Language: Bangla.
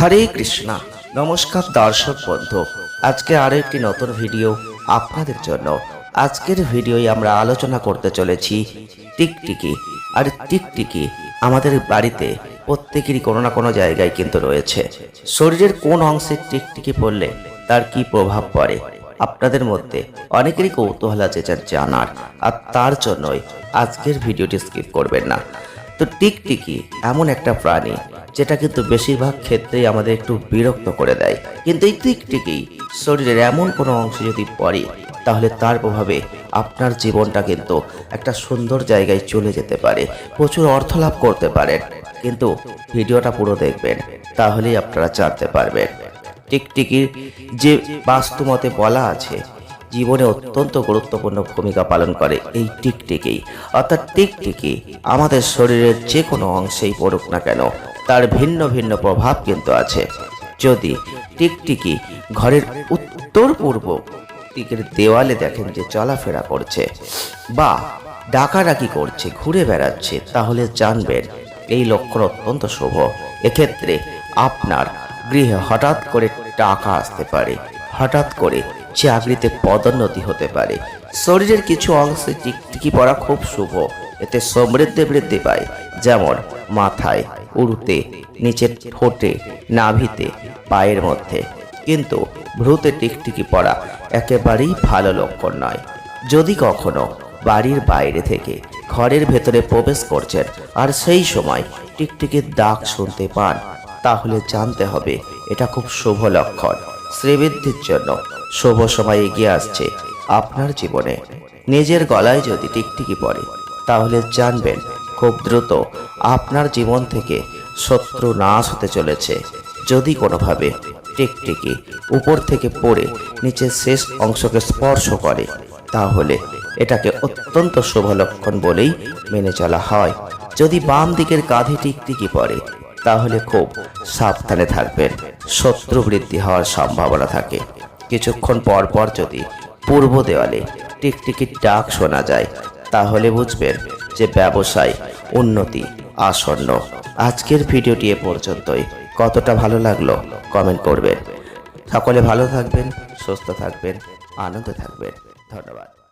হরে কৃষ্ণা। নমস্কার দর্শক বন্ধু। আজকে আরও একটি নতুন ভিডিও আপনাদের জন্য। আজকের ভিডিওয় আমরা আলোচনা করতে চলেছি টিকটিকি। আর টিকটিকি আমাদের বাড়িতে প্রত্যেকেরই কোনো না কোনো জায়গায় কিন্তু রয়েছে। শরীরের কোন অংশে টিকটিকি পড়লে তার কি প্রভাব পড়ে? আপনাদের মধ্যে অনেকেরই কৌতূহল আছে জানার। আর তার জন্যই আজকের ভিডিওটি স্কিপ করবেন না। তো টিকটিকি এমন একটা প্রাণী যেটা কিন্তু বেশিরভাগ ক্ষেত্রেই আমাদের একটু বিরক্ত করে দেয়। কিন্তু এই টিকটিকি শরীরের এমন কোনো অংশ যদি পড়ে, তাহলে তার প্রভাবে আপনার জীবনটা কিন্তু একটা সুন্দর জায়গায় চলে যেতে পারে, প্রচুর অর্থ লাভ করতে পারেন। কিন্তু ভিডিওটা পুরো দেখবেন, তাহলেই আপনারা জানতে পারবেন। টিকটিকির যে বাস্তুমতে বলা আছে, জীবনে অত্যন্ত গুরুত্বপূর্ণ ভূমিকা পালন করে এই টিকটিকি অর্থাৎ টিকটিকি আমাদের শরীরের যে কোনো অংশেই পড়ুক না কেন তার ভিন্ন ভিন্ন প্রভাব কিন্তু আছে। যদি টিকটিকি ঘরের উত্তর পূর্ব দিকের দেওয়ালে দেখেন যে চলাফেরা করছে বা ডাকাডাকি করছে, ঘুরে বেড়াচ্ছে, তাহলে জানবেন এই লক্ষণ অত্যন্ত শুভ। এক্ষেত্রে আপনার গৃহে হঠাৎ করে টাকা আসতে পারে, হঠাৎ করে চাকরিতে পদোন্নতি হতে পারে। শরীরের কিছু অংশে টিকটিকি পড়া খুব শুভ, এতে সমৃদ্ধি বৃদ্ধি পায়। যেমন মাথায় উড়ুতে, নিচের ঠোঁটে, নাভিতে, পায়ের মধ্যে। কিন্তু ভ্রুতে টিকটিকি পড়া একেবারেই ভালো লক্ষণ নয়। যদি কখনো বাড়ির বাইরে থেকে ঘরের ভেতরে প্রবেশ করছেন আর সেই সময় টিকটিকির দাগ শুনতে পান, তাহলে জানতে হবে এটা খুব শুভ লক্ষণ, শ্রীবৃদ্ধির জন্য শুভ সময় এগিয়ে আসছে আপনার জীবনে। নিজের গলায় যদি টিকটিকি পড়ে তাহলে জানবেন খুব দ্রুত আপনার জীবন থেকে শত্রু নাশ হতে চলেছে। যদি কোনোভাবে টিকটিকি উপর থেকে পড়ে নিচের শেষ অংশকে স্পর্শ করে, তাহলে এটাকে অত্যন্ত শুভ লক্ষণ বলেই মেনে চলা হয়। যদি বাম দিকের কাঁধে টিকটিকি পড়ে, তাহলে খুব সাবধানে থাকবেন। শত্রু বৃদ্ধি হওয়ার সম্ভাবনা থাকে। কিছুক্ষণ পর পর যদি পূর্ব দেওয়ালে টিকটিকির ডাক শোনা যায়, তাহলে বুঝবেন যে ব্যবসায় উন্নতি আসন্ন। আজকের ভিডিওটি এ পর্যন্তই। কতটা ভালো লাগল কমেন্ট করবেন। সকলে ভালো থাকবেন, সুস্থ থাকবেন, আনন্দে থাকবেন। ধন্যবাদ।